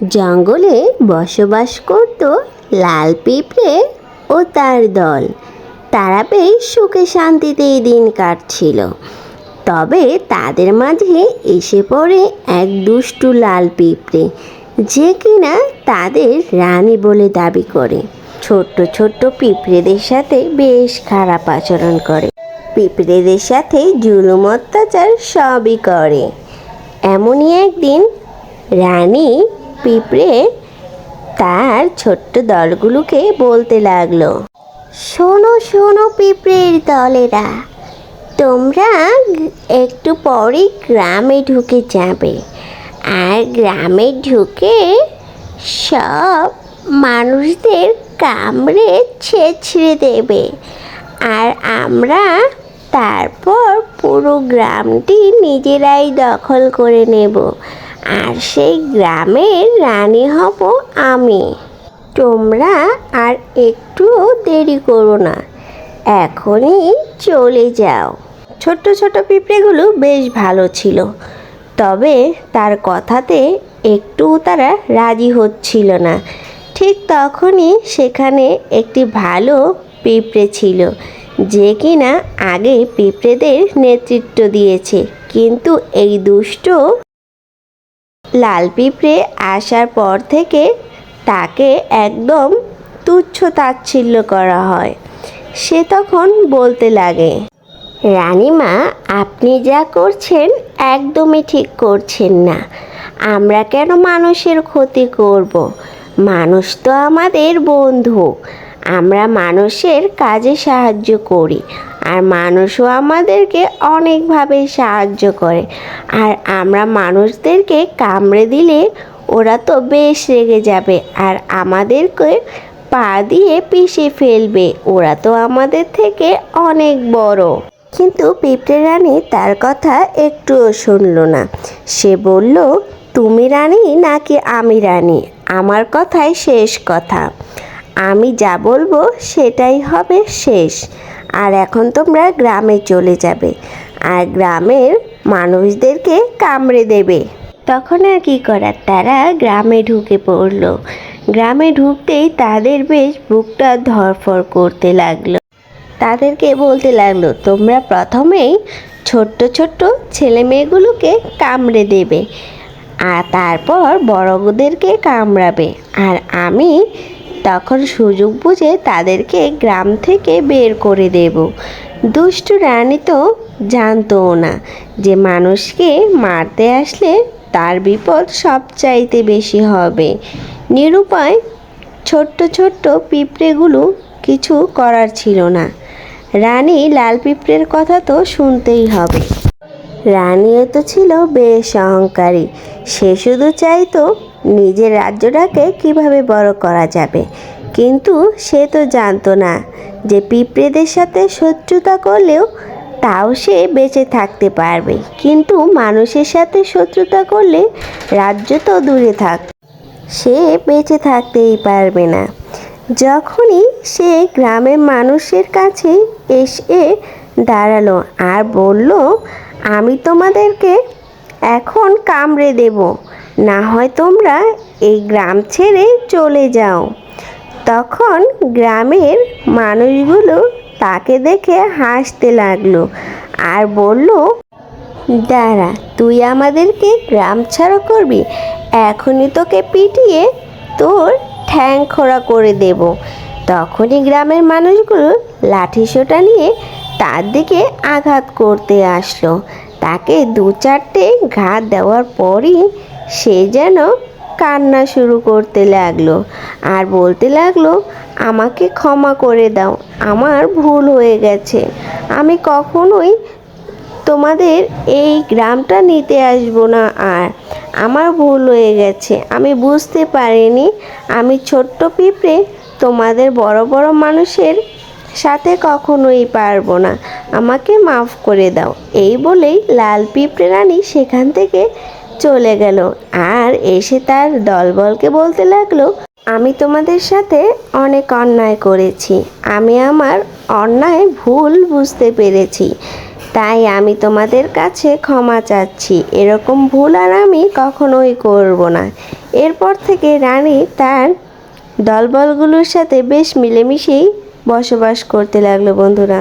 জঙ্গলে বসবাস করত লাল পিঁপড়ে ও তার দল। তারা বেশ সুখে শান্তিতেই দিন কাটছিল। তবে তাদের মাঝে এসে পড়ে এক দুষ্টু লাল পিঁপড়ে, যে কিনা তাদের রানী বলে দাবি করে। ছোট্ট ছোট্ট পিঁপড়েদের সাথে বেশ খারাপ আচরণ করে। পিঁপড়েদের সাথে জুলুম অত্যাচার সবই করে। এমনই একদিন রানী পিঁপড়ে তার ছোট্ট দলগুলোকে বলতে লাগল, শোনো শোনো পিঁপড়ের দলেরা, তোমরা একটু পরে গ্রামে ঢুকে যাবে। আর গ্রামে ঢুকে সব মানুষদের কামড়ে ছেঁচড়ে দেবে। আর আমরা তারপর পুরো গ্রামটি নিজেরাই দখল করে নেব। আর সেই গ্রামের রানী হব আমি। তোমরা আর একটুও দেরি করো না, এখনই চলে যাও। ছোট্ট ছোট পিঁপড়েগুলো বেশ ভালো ছিল, তবে তার কথাতে একটু তারা রাজি হচ্ছিল না। ঠিক তখনই সেখানে একটি ভালো পিঁপড়ে ছিল, যে কিনা আগে পিঁপড়েদের নেতৃত্ব দিয়েছে, কিন্তু এই দুষ্ট লাল পিঁপড়ে আসার পর থেকে তাকে একদম তুচ্ছ তাচ্ছিল্য করা হয়। সে তখন বলতে লাগে, রানীমা, আপনি যা করছেন একদমই ঠিক করছেন না। আমরা কেন মানুষের ক্ষতি করব? মানুষ তো আমাদের বন্ধু। আমরা মানুষের কাজে সাহায্য করি। আর মানুষও আমাদেরকে অনেকভাবে সাহায্য করে। আর আমরা মানুষদেরকে কামড়ে দিলে ওরা তো বেশ রেগে যাবে আর আমাদেরকে পা দিয়ে পিষে ফেলবে। ওরা তো আমাদের থেকে অনেক বড়। কিন্তু পিঁপড়ে রানী তার কথা একটুও শুনল না। সে বলল, তুমি রানী নাকি আমি রানী? আমার কথাই শেষ কথা। আমি যা বলব সেটাই হবে শেষ। আর এখন তোমরা গ্রামে চলে যাবে। আর গ্রামের মানুষদেরকে কামড়ে দেবে। তখন আর কী করার? তারা গ্রামে ঢুকে পড়ল। গ্রামে ঢুকতেই তাদের বেশ বুকটা ধরফর করতে লাগল। তাদেরকে বলতে লাগল, তোমরা প্রথমেই ছোট্ট ছোট্ট ছেলে মেয়েগুলোকে কামড়ে দেবে, আর তারপর বড়দেরকে কামড়াবে। আর আমি তখন সুযোগ বুঝে তাদেরকে গ্রাম থেকে বের করে দেব। দুষ্টু রানী তো জানতো না যে মানুষকে মারতে আসলে তার বিপদ সবচাইতে বেশি হবে। নিরুপায় ছোট্ট ছোট্ট পিঁপড়েগুলো কিছু করার ছিল না। রানী লাল পিঁপড়ের কথা তো শুনতেই হবে। রানীও তো ছিল বেশ অহংকারী, সে শুধু চাইতো নিজের রাজ্যটাকে কীভাবে বড় করা যাবে? কিন্তু সে তো জানতো না যে পিঁপড়েদের সাথে শত্রুতা করলেও তাও সে বেঁচে থাকতে পারবে। কিন্তু মানুষের সাথে শত্রুতা করলে রাজ্য তো দূরে থাক, সে বেঁচে থাকতেই পারবে না। যখনই সে গ্রামের মানুষের কাছে এসে দাঁড়াল আর বলল, আমি তোমাদেরকে এখন কামড়ে দেব। না হয় তোমরা এই গ্রাম ছেড়ে চলে যাও। তখন গ্রামের মানুষগুলো তাকে দেখে হাসতে লাগল আর বলল, দাঁড়া, তুই আমাদেরকে গ্রাম ছাড়া করবি? এখনই তোকে পিটিয়ে তোর ঠ্যাং খোড়া করে দেব। তখনই গ্রামের মানুষগুলো লাঠিসোঁটা নিয়ে তার দিকে আঘাত করতে আসলো। তাকে দু চারটে ঘাত দেওয়ার পরই সে যেন কান্না শুরু করতে লাগল আর বলতে লাগল, আমাকে ক্ষমা করে দাও, আমার ভুল হয়ে গেছে। আমি কখনোই তোমাদের এই গ্রামটা নিতে আসব না আর আমার ভুল হয়ে গেছে। আমি বুঝতে পারিনি, আমি ছোট্ট পিঁপড়ে তোমাদের বড় বড় মানুষের সাথে কখনোই পারব না। আমাকে মাফ করে দাও। এই বলেই লাল পিঁপড়ে রানী সেখান থেকে চলে গেল। আর এসে তার দলবলকে বলতে লাগল, আমি তোমাদের সাথে অনেক অন্যায় করেছি। আমি আমার অন্যায় ভুল বুঝতে পেরেছি। তাই আমি তোমাদের কাছে ক্ষমা চাচ্ছি। এরকম ভুল আর আমি কখনোই করব না। এরপর থেকে রানী তার দলবলগুলোর সাথে বেশ মিলেমিশেই বসবাস করতে লাগল বন্ধুরা।